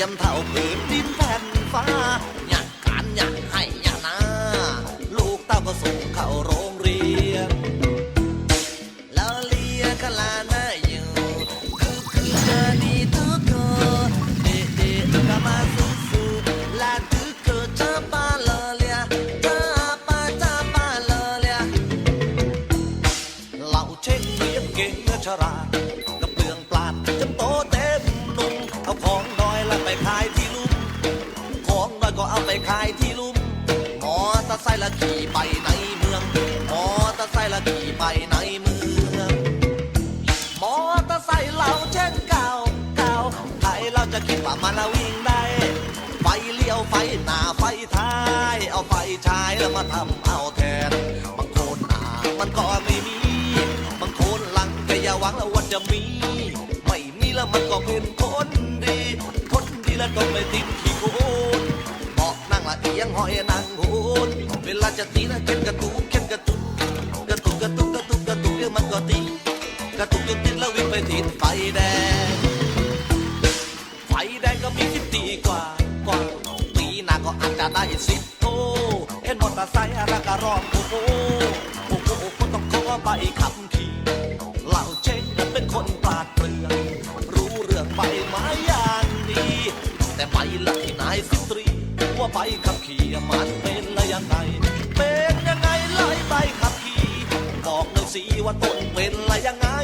ยมเท่าผืนดินแผ่นฟ้าอยากการอยากให้อยากนาลูกเต้าก็ส่งเข้าโรงเรียน แล้วเลียกลาหน้าอยู่คือคือเจอดีทุกคนเดเด็กามาสุสุลาทุกคนจะปาเลเลียจะปาจะปาเลเลียเหล่าเช็คเรียบเก่งและฉลา ไปในเมือง มอเตอร์ไซค์เราเช่นเก่าเก่าใครเราจะคิดว่ามันน่ะวิ่งได้ ไฟเลี้ยวไฟหน้าไฟท้าย เอาไฟฉายแล้วมาทำเอาแทน บางคนหน้ามันก็ไม่มี บางคนหลังก็อย่าหวังแล้วว่าจะมี ไม่มีแล้วมันก็เป็นคนดี คนดีแล้วก็ไม่ติดขี้โกนบอกนั่งละเอียงห้อยนั่งโหนเวลาจะตีนะเข็นกระตุกเข็นกระต กระตุกจนติดแล้ววิ่งไปติดไฟแดง ไฟแดงก็มีสิบตีกว่ากว่าปีหน้าก็อาจจะได้สิบโตเห็นมอเตอร์ไซค์แล้วก็ร้องโอ้โหโอ้โหก็ต้องขอใบขับขี่เหล่าเจ๊งนั้นเป็นคนปราดเปรื่อง รู้เรื่องใบไม้อย่างดีแต่ใบละที่นายสิตรีว่าใบขับขี่มันเป็นละยังไงเป็นยังไงไล่ใบขับขี่บอกหน่อยสิว่าต้นเป็นละยังไงเป็นยังไง